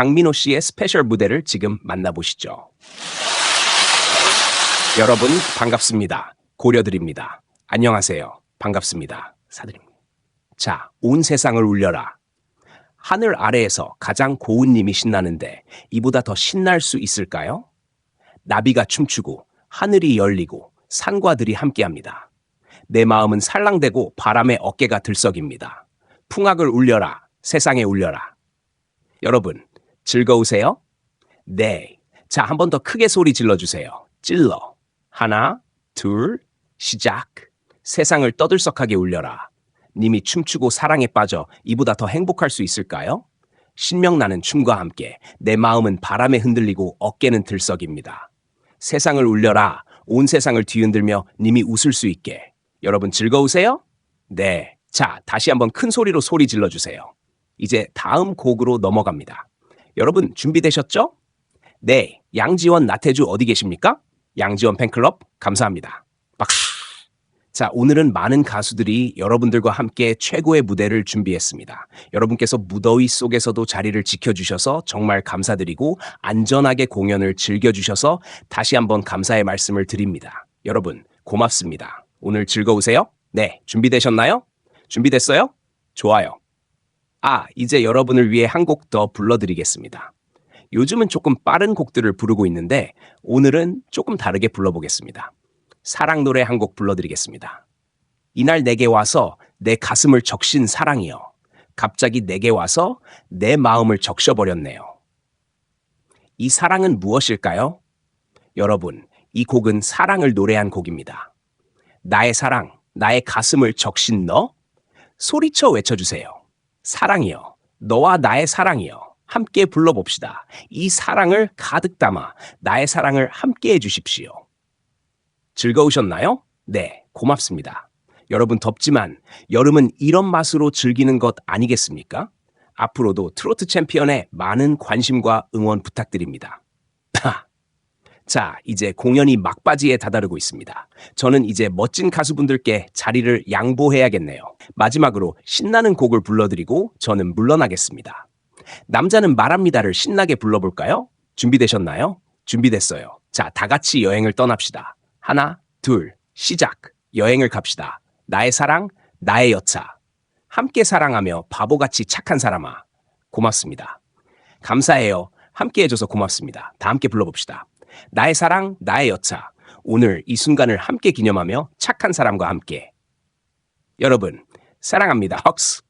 강민호 씨의 스페셜 무대를 지금 만나보시죠. 여러분 반갑습니다. 고려드립니다. 안녕하세요. 반갑습니다. 사드립니다. 자, 온 세상을 울려라. 하늘 아래에서 가장 고운 님이 신나는데 이보다 더 신날 수 있을까요? 나비가 춤추고 하늘이 열리고 산과들이 함께합니다. 내 마음은 살랑대고 바람에 어깨가 들썩입니다. 풍악을 울려라. 세상에 울려라. 여러분, 즐거우세요? 네. 자, 한 번 더 크게 소리 질러주세요. 찔러. 하나, 둘, 시작. 세상을 떠들썩하게 울려라. 님이 춤추고 사랑에 빠져 이보다 더 행복할 수 있을까요? 신명나는 춤과 함께 내 마음은 바람에 흔들리고 어깨는 들썩입니다. 세상을 울려라. 온 세상을 뒤흔들며 님이 웃을 수 있게. 여러분 즐거우세요? 네. 자, 다시 한번 큰 소리로 소리 질러주세요. 이제 다음 곡으로 넘어갑니다. 여러분 준비되셨죠? 네. 양지원, 나태주 어디 계십니까? 양지원 팬클럽 감사합니다. 박수. 자, 오늘은 많은 가수들이 여러분들과 함께 최고의 무대를 준비했습니다. 여러분께서 무더위 속에서도 자리를 지켜주셔서 정말 감사드리고 안전하게 공연을 즐겨주셔서 다시 한번 감사의 말씀을 드립니다. 여러분, 고맙습니다. 오늘 즐거우세요? 네, 준비되셨나요? 준비됐어요? 좋아요. 아, 이제 여러분을 위해 한 곡 더 불러드리겠습니다. 요즘은 조금 빠른 곡들을 부르고 있는데 오늘은 조금 다르게 불러보겠습니다. 사랑 노래 한 곡 불러드리겠습니다. 이날 내게 와서 내 가슴을 적신 사랑이여. 갑자기 내게 와서 내 마음을 적셔버렸네요. 이 사랑은 무엇일까요? 여러분, 이 곡은 사랑을 노래한 곡입니다. 나의 사랑, 나의 가슴을 적신 너? 소리쳐 외쳐주세요. 사랑이여, 너와 나의 사랑이여. 함께 불러봅시다. 이 사랑을 가득 담아 나의 사랑을 함께 해주십시오. 즐거우셨나요? 네, 고맙습니다. 여러분 덥지만 여름은 이런 맛으로 즐기는 것 아니겠습니까? 앞으로도 트로트 챔피언에 많은 관심과 응원 부탁드립니다. 파! 자, 이제 공연이 막바지에 다다르고 있습니다. 저는 이제 멋진 가수분들께 자리를 양보해야겠네요. 마지막으로 신나는 곡을 불러드리고 저는 물러나겠습니다. 남자는 말합니다를 신나게 불러볼까요? 준비되셨나요? 준비됐어요. 자, 다 같이 여행을 떠납시다. 하나, 둘, 시작. 여행을 갑시다. 나의 사랑, 나의 여차. 함께 사랑하며 바보같이 착한 사람아. 고맙습니다. 감사해요. 함께 해줘서 고맙습니다. 다 함께 불러봅시다. 나의 사랑, 나의 여차. 오늘 이 순간을 함께 기념하며 착한 사람과 함께. 여러분, 사랑합니다. 헉스.